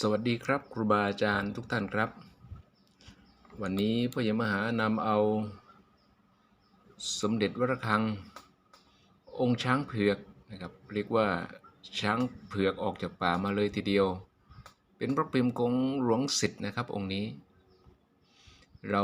สวัสดีครับครูบาอาจารย์ทุกท่านครับ วันนี้พ่อใหญ่มหานำเอา สมเด็จวรคัง องค์ช้างเผือกนะครับเรียกว่าช้างเผือกออกจากป่ามาเลยทีเดียว เป็นพระพิมพ์ของหลวงสิทธิ์นะครับองค์นี้ เรา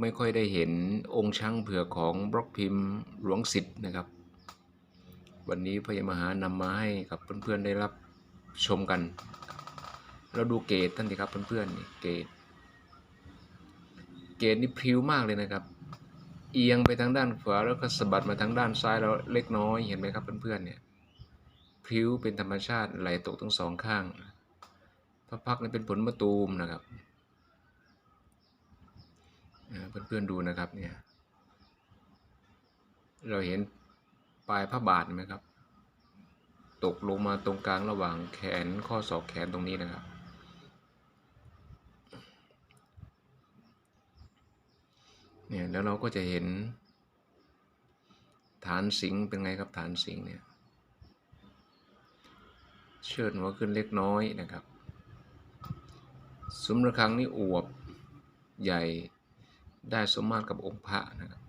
ไม่ค่อยได้เห็นองค์ช้างเผือกของบล็อกพิมพ์หลวงสิทธิ์นะครับ วันนี้พญ่มหานำมาให้กับเพื่อนๆได้รับชมกัน เราดูเกรดท่านสิครับเพื่อนๆนี่เกรดเกรดนี่พริ้วมากเลยนะครับ เอียงไปทางด้านขวาแล้วก็สะบัดมาทางด้านซ้ายแล้วเล็กน้อยเห็นไหมครับเพื่อนๆเนี่ยพริ้วเป็นธรรมชาติไหลตกทั้งสองข้างพระพักนี่เป็นผลมะตูมนะครับอ่าเพื่อนๆดูนะครับเนี่ยเราเห็นปลายพระบาทไหมครับ ตกลงมาตรงกลางระหว่างแขนข้อศอกแขนตรงนี้นะครับ เนี่ยแล้วเราก็จะเห็น ฐานสิงเป็นไงครับฐานสิงเนี่ยเชิดหัวขึ้นเล็กน้อยนะครับซุ้มระฆังนี่อวบใหญ่ได้สมมาตรกับองค์พระนะครับ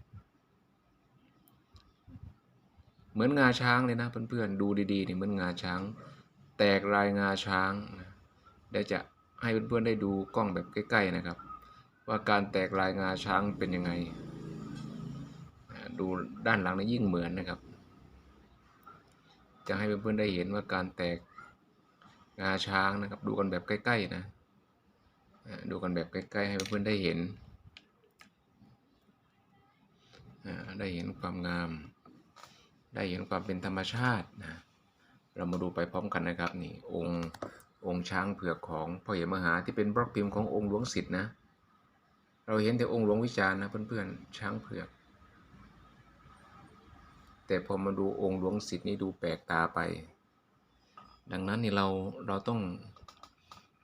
เหมือนงาช้างเลยนะเพื่อนๆดูดีๆนี่เหมือนงาช้าง แตกลายงาช้างนะเดี๋ยวจะให้เพื่อนๆได้ดูกล้องแบบใกล้ๆนะครับ ว่าการแตกลายงาช้างเป็นยังไง ดูด้านหลังนี่ยิ่งเหมือนนะครับ จะให้เพื่อนๆได้เห็นว่าการแตกงาช้างนะครับ ดูกันแบบใกล้ๆนะดูกันแบบใกล้ๆให้เพื่อนๆได้เห็นได้เห็นความงาม ได้เห็นความเป็นธรรมชาตินะเรามาดูไปพร้อมกันนะครับนี่องค์องค์ช้างเผือกของพ่อเหยมหาที่เป็นบล็อกพิมพ์ขององค์หลวงสิทธิ์นะ เราเห็นแต่องค์หลวงวิจารณ์นะเพื่อนๆช้างเผือก แต่พอมาดูองค์หลวงสิทธิ์นี่ดูแปลกตาไป ดังนั้นนี่เราเราต้อง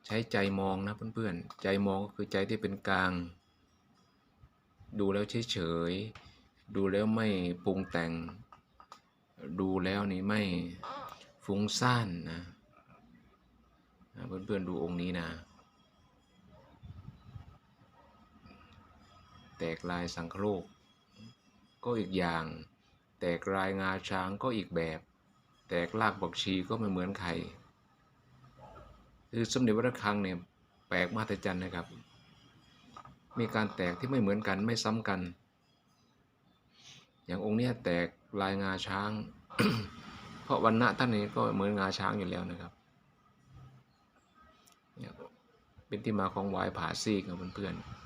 ใช้ใจมองนะเพื่อนๆใจมองก็คือใจที่เป็นกลาง ดูแล้วเฉยๆดูแล้วไม่ปรุงแต่ง ดูแล้วนี่ไม่ฟุ้งซ่านนะนะเพื่อนๆดูองค์นี้นะ แตกลายสังคโครกก็อีกอย่าง แตกลายงาช้างก็อีกแบบ แตกลากบอกชีก็ไม่เหมือนใคร คือสมเด็จวัดระฆังเนี่ยแปลกมาต่จันนะครับ มีการแตกที่ไม่เหมือนกันไม่ซ้ำกัน อย่างองค์เนี้ยแตกลายงาช้าง เพราะวันณะท่านนี้ก็เหมือนงาช้างอยู่แล้วนะครับเนี่ยเป็นที่มาของวายผาซีกกับเพื่อนๆ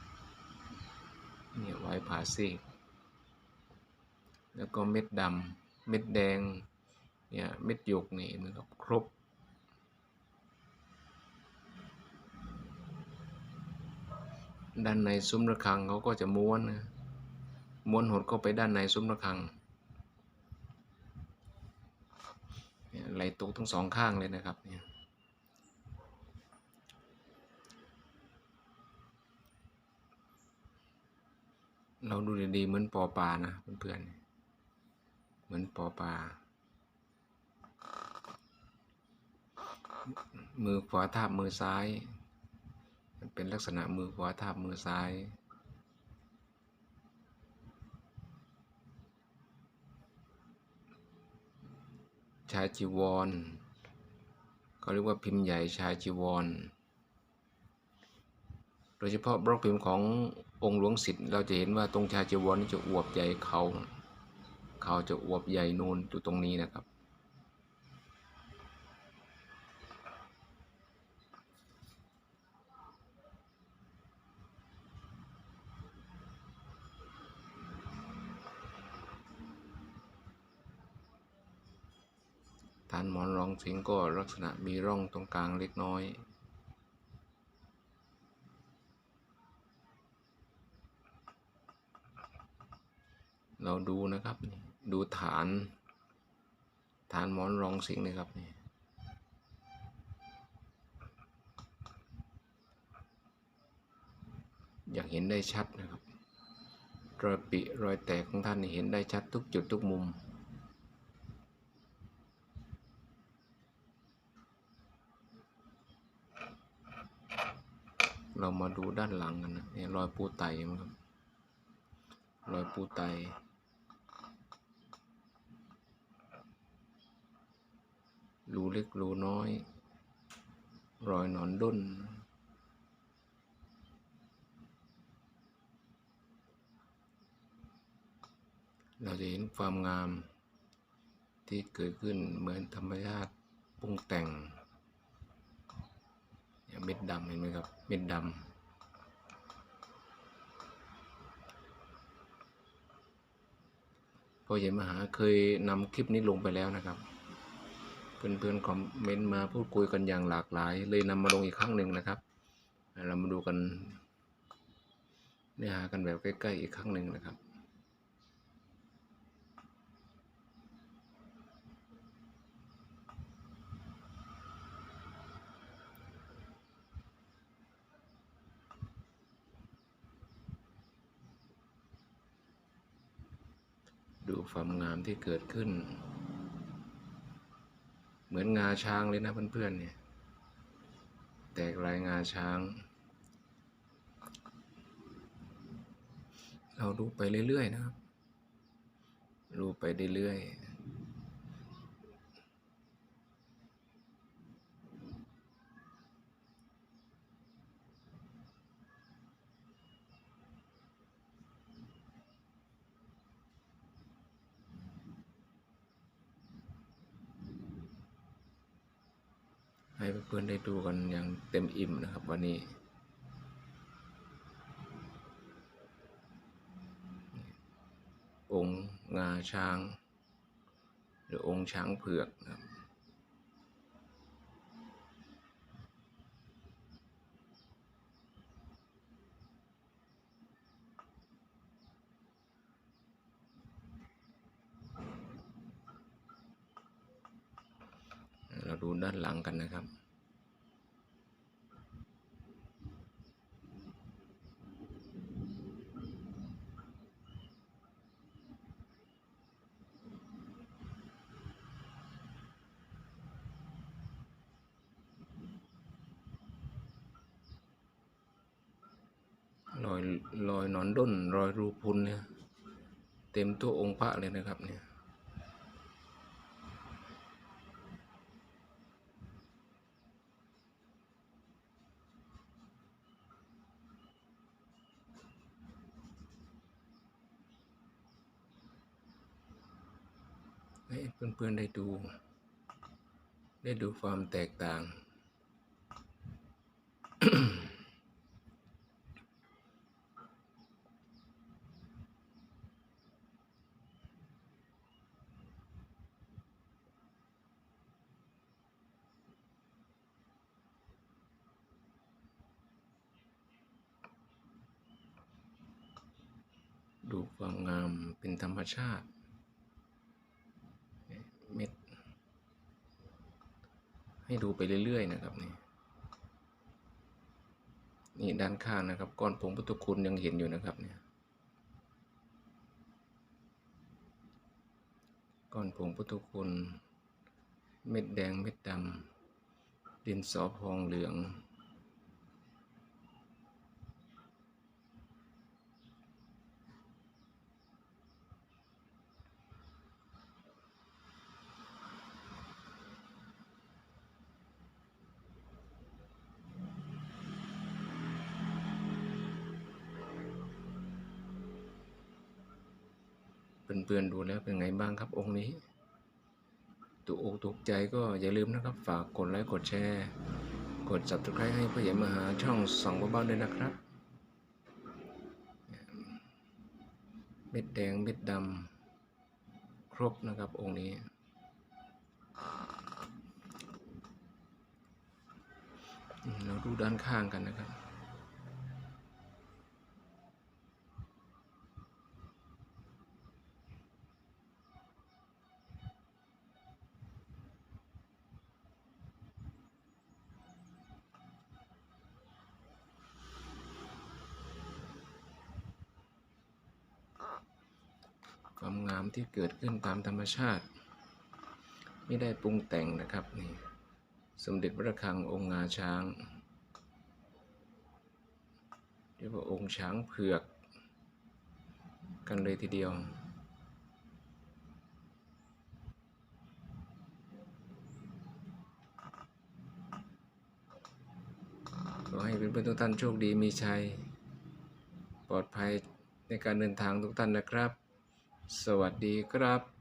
นี่ยหวายผาซีกแล้วก็เม็ดดำเม็ดแดงเนี่ยเม็ดหยกนี่เหมือนกับครบด้านในซุ้มระฆังเขาก็จะม้วนนะม้วนหดเข้าไปด้านในซุ้มระฆังเนี่ยไหลตกทั้งสองข้างเลยนะครับเนี่ย เราดูดีๆเหมือนปอปลานะเพื่อนๆเหมือนปอปลามือขวาทาบมือซ้าย มันเป็นลักษณะมือขวาทาบมือซ้าย ชายจีวรเขาเรียกว่าพิมพ์ใหญ่ชายจีวร โดยเฉพาะบล็อกพิมพ์ของ องค์หลวงสิทธิ์เราจะเห็นว่าตรงชายจีวรนี่จะอวบใหญ่เขา เขาจะอวบใหญ่นูนอยู่ตรงนี้นะครับ ฐานหมอนรองสิงก็ลักษณะมีร่องตรงกลางเล็กน้อย เราดูนะครับ ดูฐาน ฐานหมอนรองสิงนะครับนี่อยากเห็นได้ชัดนะครับ รอยปิรอยแตกของท่านเห็นได้ชัดทุกจุดทุกมุม เรามาดูด้านหลังกันนะรอยปูไตมั้งครับรอยปูไต รูเล็กรูน้อย รอยหนอนด้น เราจะเห็นความงามที่เกิดขึ้นเหมือนธรรมชาติปรุงแต่งเม็ดดำเห็นไหมครับ เม็ดดำพอเห็นมหาเคยนำคลิปนี้ลงไปแล้วนะครับ เพื่อนๆคอมเมนต์มาพูดคุยกันอย่างหลากหลาย เลยนำมาลงอีกครั้งหนึ่งนะครับ เรามาดูกันเนื้อหากันแบบใกล้ๆอีกครั้งหนึ่งนะครับดูความงามที่เกิดขึ้น เหมือนงาช้างเลยนะเพื่อนๆเนี่ย แตกลายงาช้าง เราดูไปเรื่อยๆนะครับดูไปเรื่อยๆ ให้เพื่อนๆได้ดูกันอย่างเต็มอิ่มนะครับวันนี้ องค์งาช้าง หรือองค์ช้างเผือกนะครับ ดูด้านหลังกันนะครับ รอยรอยหนอนด้นรอยรูพุนเนี่ย เต็มตัวองค์พระเลยนะครับเนี่ย ให้เพื่อนๆได้ดู ได้ดูความแตกต่าง ดูความงามเป็นธรรมชาติ เม็ด ให้ดูไปเรื่อย ๆ นะครับนี่นี่ด้านข้างนะครับก้อนผงพุทธคุณยังเห็นอยู่นะครับเนี่ยก้อนผงพุทธคุณ เม็ดแดงเม็ดดำดินสอพองเหลือง เพื่อนๆดูแล้วเป็นไงบ้างครับองค์นี้ถูกอกถูกใจก็อย่าลืมนะครับ ฝากกดไลค์กดแชร์ กด subscribe ให้พ่อใหญ่มาหาช่องสองบ้านด้วยนะครับ เม็ดแดงเม็ดดำครบนะครับองค์นี้เราดูด้านข้างกันนะครับ ความงามที่เกิดขึ้นตามธรรมชาติ ไม่ได้ปรุงแต่งนะครับนี่สมเด็จพระคังองค์งาช้างเรียกว่าองค์ช้างเผือก กันเลยทีเดียวขอให้เพื่อนๆทุกท่านโชคดีมีชัย ปลอดภัยในการเดินทางทุกท่านนะครับ สวัสดีครับ